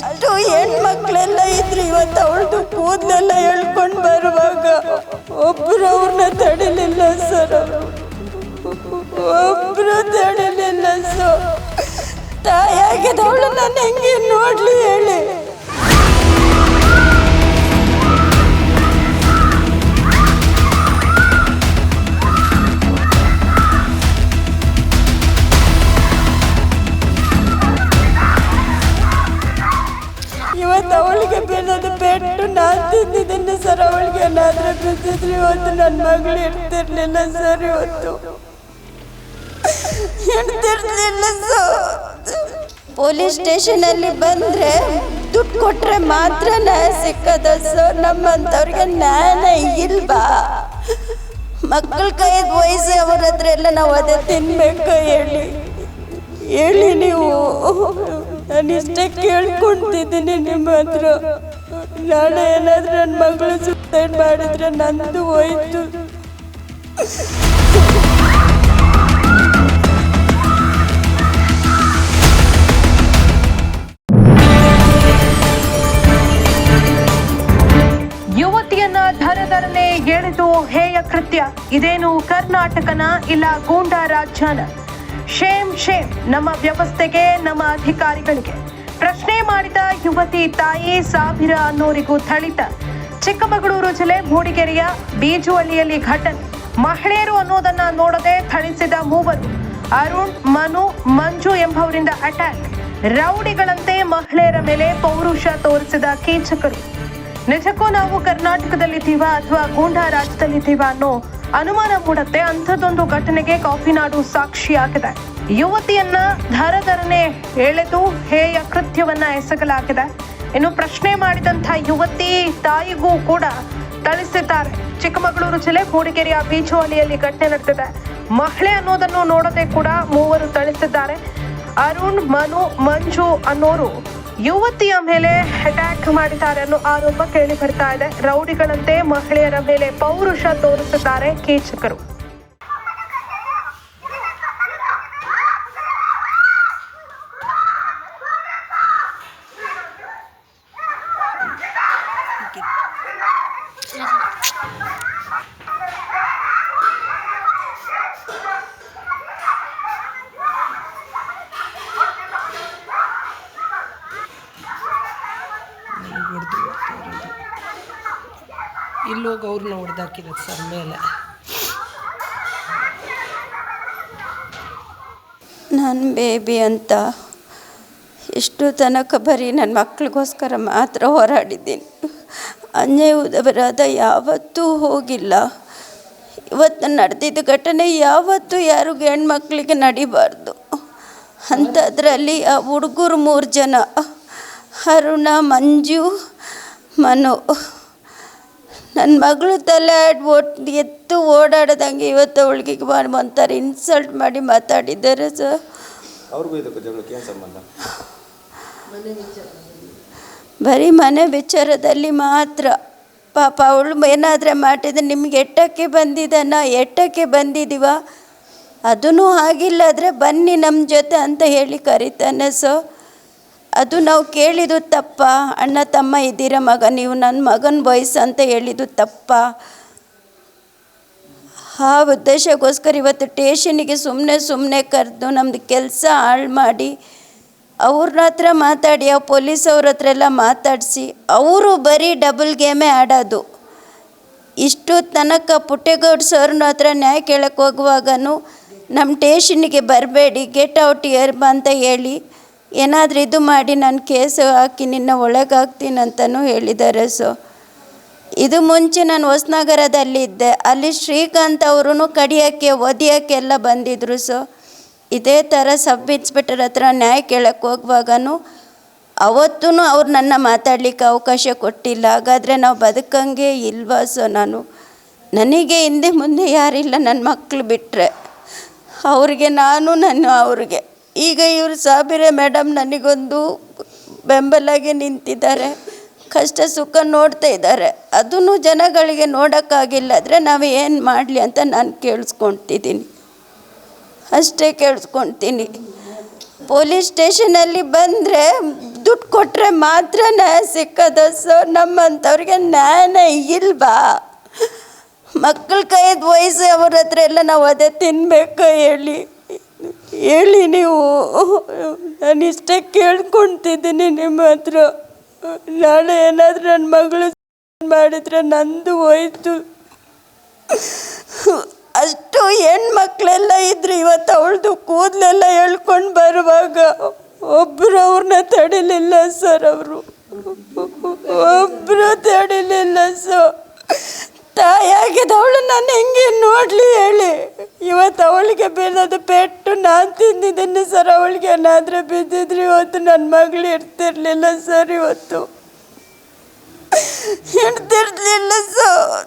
ಅಷ್ಟು ಹೆಣ್ಮಕ್ಳೆಲ್ಲ ಇದ್ರು ಇವತ್ತು ಅವಳದು ಕೂದಲೆಲ್ಲ ಹೇಳ್ಕೊಂಡು ಬರುವಾಗ ಒಬ್ರು ಅವ್ರನ್ನ ತಡಿಲಿಲ್ಲ ಸರ್ ಒಬ್ರು ತಡಿಲಿಲ್ಲ ಸರ್. ತಾಯಾಗಿದ್ದವಳು ನಾನು ಹೆಂಗೆ ನೋಡ್ಲಿ ಹೇಳಿ. ಬೀಳೋದು ಪೆಟ್ಟು ನಾನು ತಿಂದಿದ್ದೀನಿ ಸರ್, ಅವಳಿಗೆ ಏನಾದ್ರೆ ಬಿದ್ದಿದ್ರೆ ಇವತ್ತು ನನ್ನ ಮಗಳು ಇರ್ತಿರ್ಲಿಲ್ಲ ಸರ್ ಇವತ್ತು. ಇರ್ತಿರ್ಲಿಲ್ಲ ಪೊಲೀಸ್ ಸ್ಟೇಷನಲ್ಲಿ ಬಂದರೆ ದುಡ್ಡು ಕೊಟ್ಟರೆ ಮಾತ್ರ ನ್ಯಾಯ ಸಿಕ್ಕದ ಸರ್ ನಮ್ಮಂಥವ್ರಿಗೆ ನ್ಯಾಯನೇ ಇಲ್ವಾ? ಮಕ್ಕಳ ಕೈಯದ ವಯಸ್ಸು ಅವರ ಹತ್ರ ಎಲ್ಲ ನಾವು ಅದೇ ತಿನ್ಬೇಕು ಹೇಳಿ. ಹೇಳಿ ನೀವು. ನಾನು ಇಷ್ಟೇ ಕೇಳ್ಕೊಂತಿದ್ದೀನಿ ನಿಮ್ಮ ಹತ್ರ. ನಾಳೆ ಏನಾದರೂ ನನ್ನ ಮಗಳು ಸುಸೈಡ್ ಮಾಡಿದ್ರೆ ನಂದು ಹೋಯ್ತು. ಯುವತಿಯನ್ನ ಹೇಯ ಕೃತ್ಯ. ಇದೇನು ಕರ್ನಾಟಕನ ಇಲ್ಲ ಗೂಂಡಾ ರಾಜ್ಯನ? ಶೇಮ್ ಶೇಮ್ ನಮ್ಮ ವ್ಯವಸ್ಥೆಗೆ, ನಮ್ಮ ಅಧಿಕಾರಿಗಳಿಗೆ. ಪ್ರಶ್ನೆ ಮಾಡಿದ ಯುವತಿ ತಾಯಿ ಸಾವಿರ ಅನ್ನೋರಿಗೂ ಥಳಿತ. ಚಿಕ್ಕಮಗಳೂರು ಜಿಲ್ಲೆ ಮೂಡಿಗೆರೆಯ ಬೀಜುವಲಿಯಲ್ಲಿ ಘಟನೆ. ಮಹಿಳೆಯರು ಅನ್ನೋದನ್ನ ನೋಡದೆ ಥಳಿಸಿದ ಮೂವರು. ಅರುಣ್, ಮನು, ಮಂಜು ಎಂಬವರಿಂದ ಅಟ್ಯಾಕ್ ರೌಡಿಗಳಂತೆ ಮಹಿಳೆಯರ ಮೇಲೆ ಪೌರುಷ ತೋರಿಸಿದ ಕೀಚಕರು. ನಿಜಕ್ಕೂ ನಾವು ಕರ್ನಾಟಕದಲ್ಲಿದ್ದೀವಾ ಅಥವಾ ಗೂಂಡಾ ರಾಜ್ಯದಲ್ಲಿದ್ದೀವಾ ಅನ್ನೋ ಅನುಮಾನ ಮೂಡತ್ತೆ. ಅಂಥದ್ದೊಂದು ಘಟನೆಗೆ ಕಾಫಿನಾಡು ಸಾಕ್ಷಿಯಾಗಿದೆ ಯುವತಿಯನ್ನ ಧರಧರನೆ ಎಳೆದು ಹೇಯ ಕೃತ್ಯವನ್ನ ಎಸಗಲಾಗಿದೆ. ಇನ್ನು ಪ್ರಶ್ನೆ ಮಾಡಿದಂಥ ಯುವತಿ ತಾಯಿಗೂ ಕೂಡ ಥಳಿಸಿದ್ದಾರೆ. ಚಿಕ್ಕಮಗಳೂರು ಜಿಲ್ಲೆ ಮೂಡಿಗೆರೆಯ ಬೀಚೋಲಿಯಲ್ಲಿ ಘಟನೆ ನಡೆದಿದೆ. ಮಹಿಳೆ ಅನ್ನೋದನ್ನು ನೋಡದೆ ಕೂಡ ಮೂವರು ಥಳಿಸಿದ್ದಾರೆ. ಅರುಣ್, ಮನು, ಮಂಜು ಅನ್ನೋರು ಯುವತಿಯ ಮೇಲೆ ಅಟ್ಯಾಕ್ ಮಾಡಿದ್ದಾರೆ ಅನ್ನೋ ಆರೋಪ ಕೇಳಿ ಬರ್ತಾ ಇದೆ. ರೌಡಿಗಳಂತೆ ಮಹಿಳೆಯರ ಮೇಲೆ ಪೌರುಷ ತೋರಿಸಿದ್ದಾರೆ ಕೀಚಕರು. ಇಲ್ಲೋಗಿ ಅವ್ರನ್ನ ಹೊಡೆದಾಕಿರೋದು ಸರ್ ಮೇಲೆ. ನನ್ನ ಬೇಬಿ ಅಂತ ಎಷ್ಟು ತನಕ ಬರೀ ನನ್ನ ಮಕ್ಕಳಿಗೋಸ್ಕರ ಮಾತ್ರ ಹೋರಾಡಿದ್ದೀನಿ. ಅನ್ಯಾಯದ ಯಾವತ್ತೂ ಹೋಗಿಲ್ಲ. ಇವತ್ತು ನಡೆದಿದ್ದ ಘಟನೆ ಯಾವತ್ತೂ ಯಾರಿಗೂ ಹೆಣ್ಮಕ್ಳಿಗೆ ನಡಿಬಾರ್ದು. ಅಂಥದ್ರಲ್ಲಿ ಆ ಹುಡುಗರು ಮೂರು ಜನ. ಅರುಣ, ಮಂಜು, ಮನು. ನನ್ನ ಮಗಳು ತಲೆ ಓಟ್ ಎತ್ತು ಓಡಾಡದಂಗೆ ಇವತ್ತು ಅವಳಿಗೆ ಒಂಥರ ಇನ್ಸಲ್ಟ್ ಮಾಡಿ ಮಾತಾಡಿದ್ದಾರೆ ಸರ್ ಅವ್ರಿಗೂ ಇದಕ್ಕೂ ಜಗಳಕ್ಕೆ ಏನು ಸಂಬಂಧ? ಬರೀ ಮನೆ ವಿಚಾರದಲ್ಲಿ ಮಾತ್ರ. ಪಾಪ ಅವಳು ಏನಾದರೆ ಮಾಡಿದ್ರೆ ನಿಮ್ಗೆ ಎಟ್ಟಕ್ಕೆ ಬಂದಿದ್ದಾನ? ಎಟ್ಟಕ್ಕೆ ಬಂದಿದ್ದೀವ? ಅದೂ ಆಗಿಲ್ಲಾದರೆ ಬನ್ನಿ ನಮ್ಮ ಜೊತೆ ಅಂತ ಹೇಳಿ ಕರಿತಾನೆ ಸೊ ಅದು ನಾವು ಕೇಳಿದ್ದು ತಪ್ಪ. ಅಣ್ಣ ತಮ್ಮ ಇದ್ದೀರ ಮಗ, ನೀವು ನನ್ನ ಮಗನ ವಯಸ್ಸು ಅಂತ ಹೇಳಿದ್ದು ತಪ್ಪ. ಆ ಉದ್ದೇಶಕ್ಕೋಸ್ಕರ ಇವತ್ತು ಟೇಷನಿಗೆ ಸುಮ್ಮನೆ ಸುಮ್ಮನೆ ಕರೆದು ನಮ್ಮದು ಕೆಲಸ ಹಾಳು ಮಾಡಿ ಅವ್ರನ್ನ ಹತ್ರ ಮಾತಾಡಿ, ಆ ಪೊಲೀಸ್ ಅವ್ರ ಹತ್ರ ಎಲ್ಲ ಮಾತಾಡಿಸಿ, ಅವರು ಬರೀ ಡಬಲ್ ಗೇಮೇ ಆಡೋದು. ಇಷ್ಟು ತನಕ ಪುಟ್ಟೇಗೌಡ ಸರ್ನ ಹತ್ರ ನ್ಯಾಯ ಕೇಳಕ್ಕೆ ಹೋಗುವಾಗನು ನಮ್ಮ ಟೇಷನ್ನಿಗೆ ಬರಬೇಡಿ, ಗೆಟ್ ಔಟ್ ಇಯರ್ ಅಂತ ಹೇಳಿ ಏನಾದರೂ ಇದು ಮಾಡಿ ನಾನು ಕೇಸು ಹಾಕಿ ನಿನ್ನ ಒಳಗಾಗ್ತೀನಿ ಅಂತಲೂ ಹೇಳಿದ್ದಾರೆ, ಸೊ. ಇದು ಮುಂಚೆ ನಾನು ಹೊಸನಗರದಲ್ಲಿದ್ದೆ ಅಲ್ಲಿ ಶ್ರೀಕಾಂತ್ ಅವರು ಕಡಿಯೋಕ್ಕೆ, ಒದಿಯೋಕ್ಕೆ ಎಲ್ಲ ಬಂದಿದ್ದರು ಸೊ. ಇದೇ ಥರ ಸಬ್ ಇನ್ಸ್ಪೆಕ್ಟರ್ ಹತ್ರ ನ್ಯಾಯ ಕೇಳಕ್ಕೆ ಹೋಗುವಾಗ ಅವತ್ತೂ ಅವ್ರು ನನ್ನ ಮಾತಾಡಲಿಕ್ಕೆ ಅವಕಾಶ ಕೊಟ್ಟಿಲ್ಲ. ಹಾಗಾದರೆ ನಾವು ಬದುಕಂಗೆ ಇಲ್ವಾ, ಸೊ ನಾನು? ನನಗೆ ಹಿಂದೆ ಮುಂದೆ ಯಾರಿಲ್ಲ ನನ್ನ ಮಕ್ಕಳು ಬಿಟ್ಟರೆ ಅವ್ರಿಗೆ, ನಾನು ನನ್ನ ಅವ್ರಿಗೆ. ಈಗ ಇವರು ಸಾಬಿರೆ ಮೇಡಮ್ ನನಗೊಂದು ಬೆಂಬಲಾಗಿ ನಿಂತಿದ್ದಾರೆ. ಕಷ್ಟ ಸುಖ ನೋಡ್ತಾ ಇದ್ದಾರೆ. ಅದನ್ನು ಜನಗಳಿಗೆ ನೋಡೋಕ್ಕಾಗಿಲ್ಲ ಆದರೆ ನಾವು ಏನು ಮಾಡಲಿ ಅಂತ ನಾನು ಕೇಳಿಸ್ಕೊಳ್ತಿದ್ದೀನಿ ಅಷ್ಟೇ ಕೇಳಿಸ್ಕೊಳ್ತೀನಿ ಪೊಲೀಸ್ ಸ್ಟೇಷನಲ್ಲಿ ಬಂದರೆ ದುಡ್ಡು ಕೊಟ್ಟರೆ ಮಾತ್ರ ನ್ಯಾಯ ಸಿಕ್ಕದ. ಸೊ ನಮ್ಮಂಥವ್ರಿಗೆ ನ್ಯಾಯನೇ ಇಲ್ವಾ? ಮಕ್ಕಳ ಕೈದ ವಯಸ್ಸು ಅವ್ರ ಹತ್ರ ಎಲ್ಲ ನಾವು ಅದೇ ತಿನ್ಬೇಕು ಹೇಳಿ. ಹೇಳಿ ನೀವು ನಾನು ಇಷ್ಟೇ ಕೇಳ್ಕೊಳ್ತಿದ್ದೀನಿ ನಿಮ್ಮ ಹತ್ರ. ನಾಳೆ ಏನಾದರೂ ನನ್ನ ಮಗಳು ಮಾಡಿದ್ರೆ ನಂದು ಹೋಯ್ತು. ಅಷ್ಟು ಹೆಣ್ಮಕ್ಳೆಲ್ಲ ಇದ್ರು ಇವತ್ತು ಅವಳದು ಕೂದಲೆಲ್ಲ ಹೇಳ್ಕೊಂಡು ಬರುವಾಗ ಒಬ್ಬರು ಅವ್ರನ್ನ ತಡಿಲಿಲ್ಲ ಸರ್ ಅವರು. ಒಬ್ಬರು ತಡಿಲಿಲ್ಲ ಸೊ ತಾಯಾಗಿದ್ದವಳು ನಾನು ಹೆಂಗೆ ನೋಡಲಿ ಹೇಳಿ. ಇವತ್ತು ಅವಳಿಗೆ ಬೀಳೋದು ಪೆಟ್ಟು ನಾನು ತಿಂದಿದ್ದೀನಿ ಸರ್. ಅವಳಿಗೆ ಏನಾದರೂ ಬಿದ್ದಿದ್ರೆ ಇವತ್ತು ನನ್ನ ಮಗಳು ಇರ್ತಿರ್ಲಿಲ್ಲ ಸರ್ ಇವತ್ತು. ಇರ್ತಿರ್ಲಿಲ್ಲ ಸರ್.